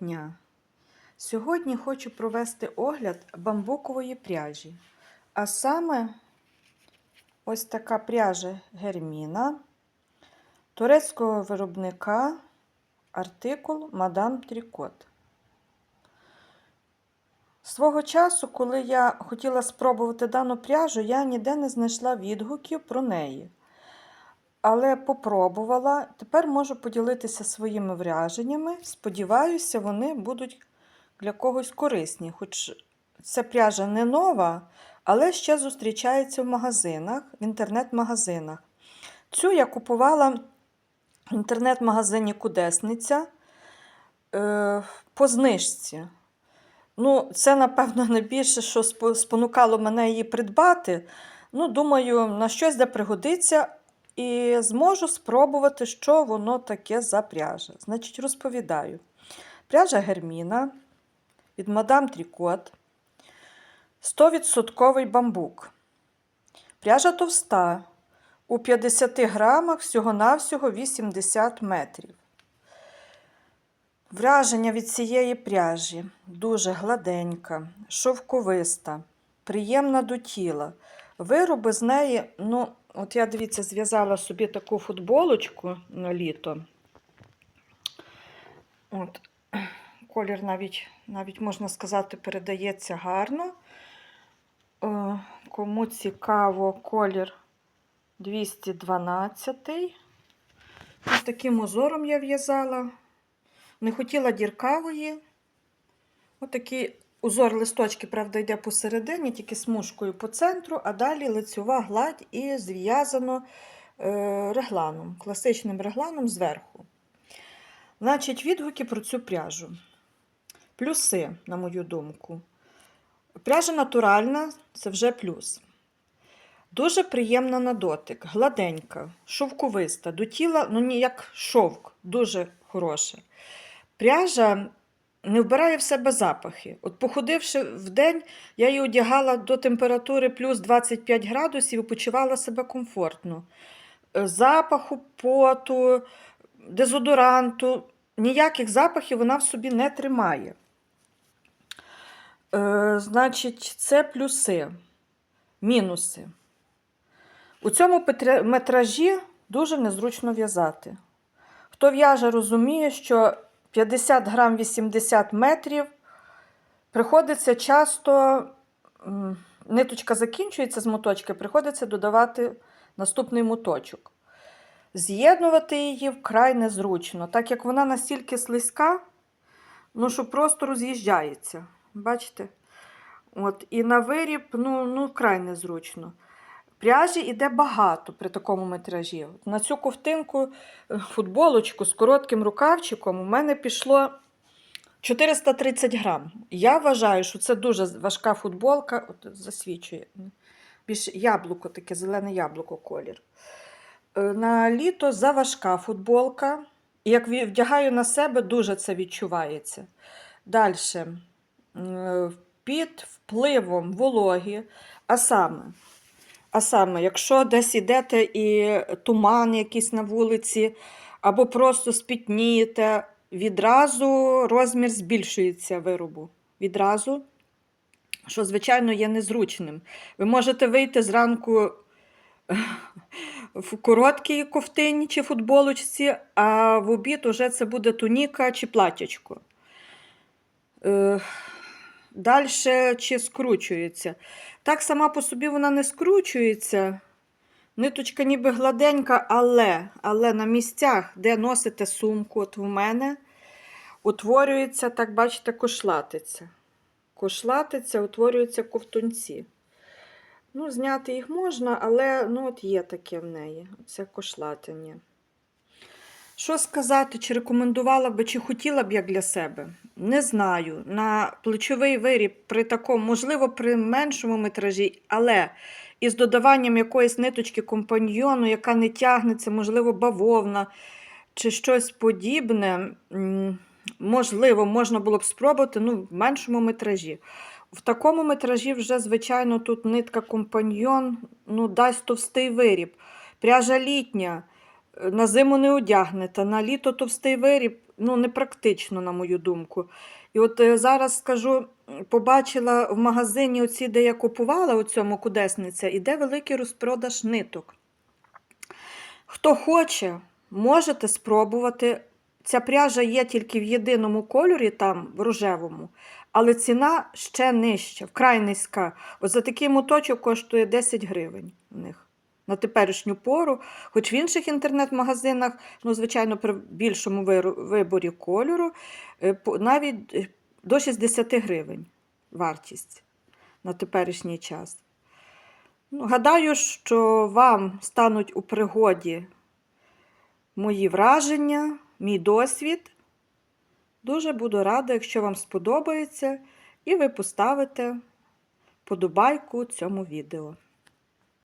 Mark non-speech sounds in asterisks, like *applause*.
дня! Сьогодні хочу провести огляд бамбукової пряжі. А саме ось така пряжа Герміна турецького виробника артикул Мадам Трікот. Свого часу, коли я хотіла спробувати дану пряжу, я ніде не знайшла відгуків про неї. Але попробувала, тепер можу поділитися своїми враженнями. Сподіваюся, вони будуть для когось корисні. Хоч ця пряжа не нова, але ще зустрічається в магазинах, в інтернет-магазинах. Цю я купувала в інтернет-магазині Кудесниця е, по знижці. Ну, це, напевно, *laughs* найбільше, що спонукало мене її придбати. Ну, думаю, на щось де пригодиться, і зможу спробувати, що воно таке за пряжа. Значить, розповідаю. Пряжа Герміна від Мадам Трікот. 100% бамбук. Пряжа товста. У 50 грамах всього-навсього 80 метрів. Враження від цієї пряжі дуже гладенька, шовковиста, приємна до тіла. Вироби з неї, ну, от я дивіться, зв'язала собі таку футболочку на літо. От, Колір навіть, навіть, можна сказати, передається гарно. О, кому цікаво, колір 212. Ось таким узором я в'язала. Не хотіла діркавої. Отакий узор листочки, правда, йде посередині, тільки смужкою по центру, а далі лицьова гладь і зв'язано е, регланом, класичним регланом зверху. Значить, відгуки про цю пряжу. Плюси, на мою думку. Пряжа натуральна це вже плюс. Дуже приємна на дотик, гладенька, шовковиста, до тіла, ну ніяк шовк, дуже хороша. Пряжа не вбирає в себе запахи. От, походивши в день, я її одягала до температури плюс 25 градусів і почувала себе комфортно. Е, Запаху, поту, дезодоранту, ніяких запахів вона в собі не тримає. Е, Значить, це плюси, мінуси. У цьому метражі дуже незручно в'язати. Хто в'яже, розуміє, що 50 грам 80 метрів приходиться часто, ниточка закінчується з моточки, приходиться додавати наступний моточок. З'єднувати її вкрай незручно, так як вона настільки слизька, ну, що просто роз'їжджається. Бачите? От, і на виріб ну, ну, вкрай незручно. Пряжі йде багато при такому метражі. На цю ковтинку, е, футболочку з коротким рукавчиком у мене пішло 430 грам. Я вважаю, що це дуже важка футболка, от засвічує. Більш яблуко, таке зелене яблуко колір. Е, На літо заважка футболка. І як вдягаю на себе, дуже це відчувається. Далі. Під впливом вологі, а саме, а саме, якщо десь ідете і туман якийсь на вулиці, або просто спітнієте, відразу розмір збільшується виробу. Відразу, що, звичайно, є незручним. Ви можете вийти зранку в короткій ковтині чи футболочці, а в обід уже це буде туніка чи платячко. Далі чи скручується. Так сама по собі вона не скручується. Ниточка ніби гладенька, але але на місцях, де носите сумку, от в мене утворюється, так бачите, кошлатиця. Кошлатиця, утворюються ковтунці. Ну, Зняти їх можна, але ну, от є таке в неї. Це кошлатення. Що сказати, чи рекомендувала би, чи хотіла б я для себе? Не знаю. На плечовий виріб при такому, можливо, при меншому метражі, але із додаванням якоїсь ниточки компаньйону, яка не тягнеться, можливо, бавовна чи щось подібне, можливо, можна було б спробувати ну, в меншому метражі. В такому метражі вже, звичайно, тут нитка компаньйон ну, дасть товстий виріб. Пряжа літня на зиму не одягнете, на літо товстий виріб ну, непрактично, на мою думку. І от е, зараз скажу, побачила в магазині, оці, де я купувала у цьому кудесниця, іде великий розпродаж ниток. Хто хоче, можете спробувати. Ця пряжа є тільки в єдиному кольорі, там в рожевому, але ціна ще нижча, вкрай низька. От за такий моточок коштує 10 гривень в них на теперішню пору. Хоч в інших інтернет-магазинах, ну, звичайно, при більшому виборі кольору, е, навіть е, до 60 гривень вартість на теперішній час. Ну, гадаю, що вам стануть у пригоді мої враження, мій досвід. Дуже буду рада, якщо вам сподобається, і ви поставите подобайку цьому відео.